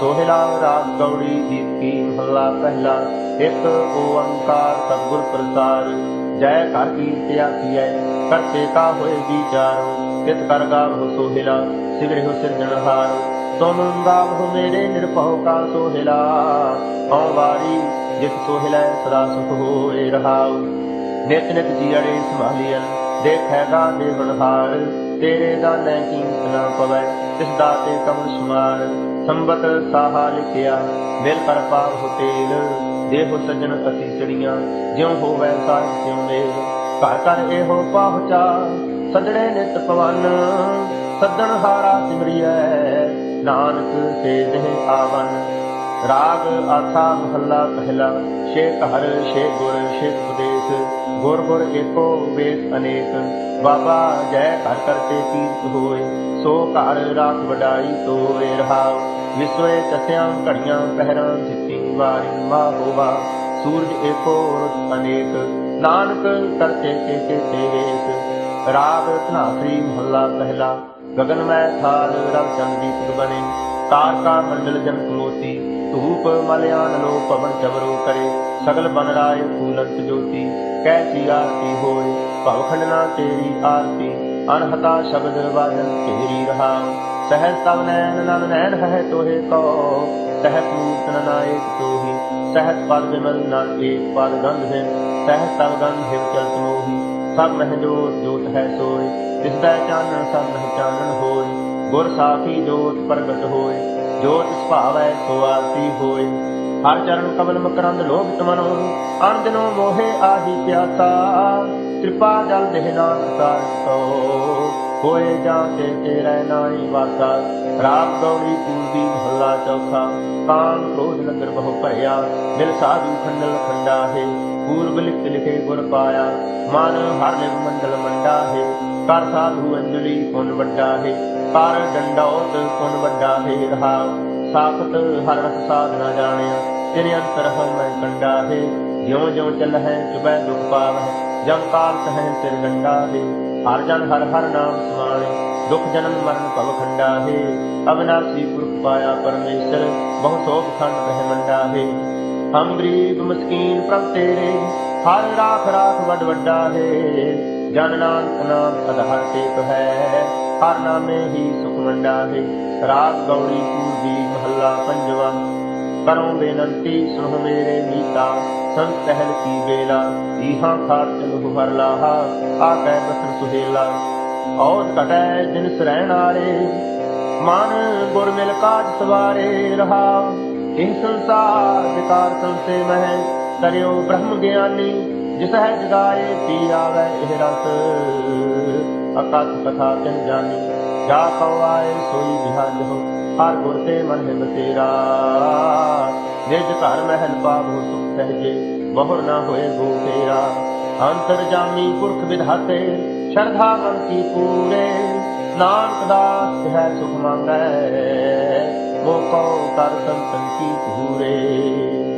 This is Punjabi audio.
ਸੋਹਿਲਾ ਰਾਗ ਗੌੜੀ ਦੀਪੀ ਮਹਲਾ ਪਹਿਲਾ। ਇੱਕ ਓੰਕਾਰ ਸਤਿਗੁਰ ਪ੍ਰਸਾਦ ਜੈ ਘਰ ਕੀਰਤਿਆ ਕੀਐ ਕਰਤੇ ਕਾ ਹੋਏ ਵਿਚਾਰੋ। ਕਿਤ ਕਰ ਗਾਵੋ ਸੋਹਿਲਾ ਸਿਗਰਿ ਹੋ ਸਿਰਜਣਹਾਰ ਤੁਮ ਗਾਵੋ ਮੇਰੇ ਨਿਰਭਉ ਕਾ ਸੋਹਿਲਾ। ਹਉ ਵਾਰੀ, ਜਿਤ ਸੋਹਿਲਾ ਸਦਾ ਸੁਖ ਹੋਏ ਰਹਾਉ। ਨਿਤ ਨਿਤ ਜੀੜੇ ਸੰਭਾਲੀਐ ਦੇਖੈਗਾ ਦੇਵਨਹਾਰ ਤੇਰੇ ਦਾਨੈ ਕੀਮਤ ਨਾ ਪਵੈ, ਤਿਸ ਦਾਤੇ ਕਮਲ ਸੁਮਾਰ। ਸੰਬਤ ਸਾਹਾ ਲਿਖਿਆ, ਮਿਲ ਕਰ ਪਾਵ ਹੋ ਤੇਲ, ਦੇਹੋ ਸਜਣ ਅਤੀ ਜਿਉ ਹੋਵੈ ਸਾਹਿਬ ਤਿਉ ਮੇਲ। ਘਰ ਘਰ ਇਹੋ ਪਾਹੁਚਾ ਸਜਣੇ ਨਿਤ ਪਵਨ ਸੱਦਣ ਹਾਰਾ ਸਿਮਰਿਐ, ਨਾਨਕ ਤੇ ਦੇਹ ਆਵਨ। ਰਾਗ ਆਥਾ ਮਹੱਲਾ ਪਹਿਲਾ ਸ਼ੇਖ ਘਰ ਸ਼ੇਖ ਗੁਰ ਸ਼ੇਖ ਉਪਦੇਸ਼। ਗੁਰ ਗੁਰ ਏਕੋ ਵੇਸ ਅਨੇਕ, ਬਾਬਾ ਜੈ ਘਰ ਕਰਤੇ ਕੀਰਤ ਹੋਏ, ਸੋ ਘਰ ਰਾਖ ਵਡਾਈ ਤੋਏ ਰਹਾਉ। ਵਿਸਵੇ ਕਸਿਆਂ ਘੜੀਆਂ, ਪਹਿਰਾਂ ਦਿੱਤੀ ਵਾਰੀ ਮਾਹੋਵਾ ਸੂਰਜ ਏਕੋ ਅਨੇਕ, ਨਾਨਕ ਕਰਤੇ ਕੇ ਕੇ ਤੇਰੇਕ ਰਾਗ ਧਨਾਸਰੀ ਮਹੱਲਾ ਪਹਿਲਾ ਗਗਨ ਮੈਂ ਥਾਲ ਰਵ ਚੰਦੀਪ ਬਣੇ। ਤਾਰਕਾ ਮੰਡਲ ਜਨ ਕਲੋਤੀ ਧੂਪ ਮਲਿਆਨ ਲੋ ਪਵਨ ਚਵਰੋ ਕਰੇ। ਸਗਲ ਬਨ ਰਾਏ ਫੂਲੰਤ ਜੋਤੀ ਕੈਸੀ ਆਰਤੀ ਹੋਏ, ਭਵ ਖੰਡਨਾ ਤੇਰੀ ਆਰਤੀ। ਅਣਹਤਾ ਸ਼ਬਦ ਵਦ ਤੇਰੀ ਰਹਾਉ ਸਹਿਜ ਤਵ ਨੈਣ ਨਨ ਨੈਣ ਹੈ ਤੋਹੇ ਕੋ। ਸਹਿ ਪੂਤਨ ਨਾਇਕ ਤੋਹੀ। ਸਹਿਜ ਪਦ ਬਿਮਲ ਨਨ ਏਕ ਗੰਧ ਹੈ। ਸਹਿਜ ਤਵ ਗੰਧ ਹਿਵ ਚਲਤ ਮੋਹੀ। ਸਭ ਮਹਿ ਜੋਤ ਜੋਤ ਹੈ ਸੋਈ ਜਿਸ ਦਾ ਚਾਨਣ, ਸਭ ਮਹਿ ਚਾਨਣ ਹੋਈ ਗੁਰ ਸਾਖੀ ਜੋਤ ਪ੍ਰਗਟ ਹੋਈ ਜੋਤ ਸੁਭਾਵੈ ਸੋ ਆਸੀ ਹੋਈ ਹਰ ਚਰਨ ਕਮਲ ਮਕਰੰਦ ਲੋਭ ਤਮਨੋ ਅਨ ਦਿਨੋ ਮੋਹੇ ਆਹੀ ਪਿਆਸਾ। ਕਿਰਪਾ ਜਲ ਦੇਹ ਨਾਨਕ ਕਰ ਕੋ ਹੋਏ ਜਾਂਦੇ ਤੇਰੇ ਨਾਈ ਵਾਸਾ। ਰਾਮ ਗੌੜੀ ਪੂਰਬੀ ਮਹੱਲਾ ਚੌਥਾ। ਕਾਮ ਕ੍ਰੋਧ ਨਗਰ ਬਹੁ ਭਰਿਆ। ਮਿਲ ਸਾਧੂ ਖੰਡਲ ਖੰਡਾ ਹੈ ਪੂਰਬ ਲਿਖ ਲਿਖੇ ਗੁਰ ਪਾਇਆ। ਮਨ ਹਰ ਨਿਰ ਮੰਡਲ ਮੰਡਾ ਹੈ ਕਰ ਸਾਧੂ ਅੰਜਲੀ ਪੁੰਨ ਵੱਡਾ ਹੈ ਕਰ ਡੰਡੌਤ ਪੁੰਨ ਵੱਡਾ ਹੈ ਰਹਾ। ਸਾਖਤ ਹਰ ਰਸ ਸਾਧਨਾ ਜਾਣਿਆ। ਤੇਰੇ ਅੰਤਰ ਹਮੈ ਕੰਡਾ ਹੈ ਜਿਉ ਜਿਉ ਚੱਲ ਹੈ ਚੁਬੈ ਦੁਖ ਪਾਵੈ ਜਮ ਕਾਲ ਸਹਿ ਸਿਰ ਡੰਡਾ ਹੈ। ਹਰ ਜਨ ਹਰ ਹਰ ਨਾਮ ਸਮਾਣੇ ਦੁਖ ਜਨਮ ਮਰਨ ਭਵ ਖੰਡਾ ਹੈ। ਅਵਨਾਸੀ ਪੁਰਖ ਪਾਇਆ ਪਰਮੇਸ਼ਰ, ਬਹੁ ਸੋਭ ਖੰਡ ਰਹਿ ਮੰਡਾ ਹੈ। ਹਮ ਗਰੀਬ ਮਸਕੀਨ ਪ੍ਰਭ ਤੇਰੇ, ਹਰ ਰਾਖ ਰਾਖ ਵੱਡ ਵੱਡਾ ਹੈ। ਜਨ ਨਾਨਕ ਨਾਮ ਅਧਹਰ ਟੇਕ ਹੈ। ਹਰ ਨਾਮੇ ਹੀ ਸੁਖ ਮੰਡਾ ਹੈ। ਰਾਗ ਗੌੜੀ ਪੂਰਬੀ ਮਹੱਲਾ ਪੰਜਵਾ। ਕਰੋ ਬੇਨੰਤੀ ਸੁਣ ਮੇਰੇ ਮੀਤਾ। ਸੰਤ ਪਹਿਲ ਕੀ ਵੇਲਾ ਇਹਾਂ ਖਾਤ ਚਲੁ ਹਰ ਲਾਹਾ ਆ ਕਹਿ ਬਸਰ ਸੁਹੇਲਾ। ਔਦ ਘਟੈ ਜਿਨ ਸਰੈਣ ਆਰੇ, ਮਨ ਗੁਰ ਮਿਲ ਕਾਜ ਸਵਾਰੇ ਰਹਾ। ਇਹ ਸੰਸਾਰ ਵਿਕਾਰ ਸੰਸੇ ਮਹਿ ਕਰਿਓ ਬ੍ਰਹਮ ਗਿਆਨੀ, ਜਿਸ ਹੈ ਜਗਾਏ ਪੀ ਆਵੇ ਇਹ ਰਸ। ਅਕਥ ਕਥਾ ਤਿਨ ਜਾਣੀ ਜਾ ਕਉ ਆਏ ਸੋਈ ਬਿਹਾਲ ਹੋ ਹਰ ਗੁਰ ਤੇ ਮਨ ਹੈ ਨਿਜ ਘਰ ਮਹਿਲ ਪਾਵੋ ਸੁਖ ਸਹਜੇ ਬਹੁਰ ਨਾ ਹੋਏ ਗੋ ਤੇਰਾ। ਅੰਤਰ ਜਾਮੀ ਪੁਰਖ ਵਿਧਾਤੇ, ਸ਼ਰਧਾ ਮਨ ਕੀ ਪੂਰੇ। ਨਾਨਕ ਦਾਸ ਹੈ ਸੁਖ ਮੰਗੈ, ਮੋਕੋ ਕਰ ਸੰਤਨ ਕੀ ਪੂਰੇ।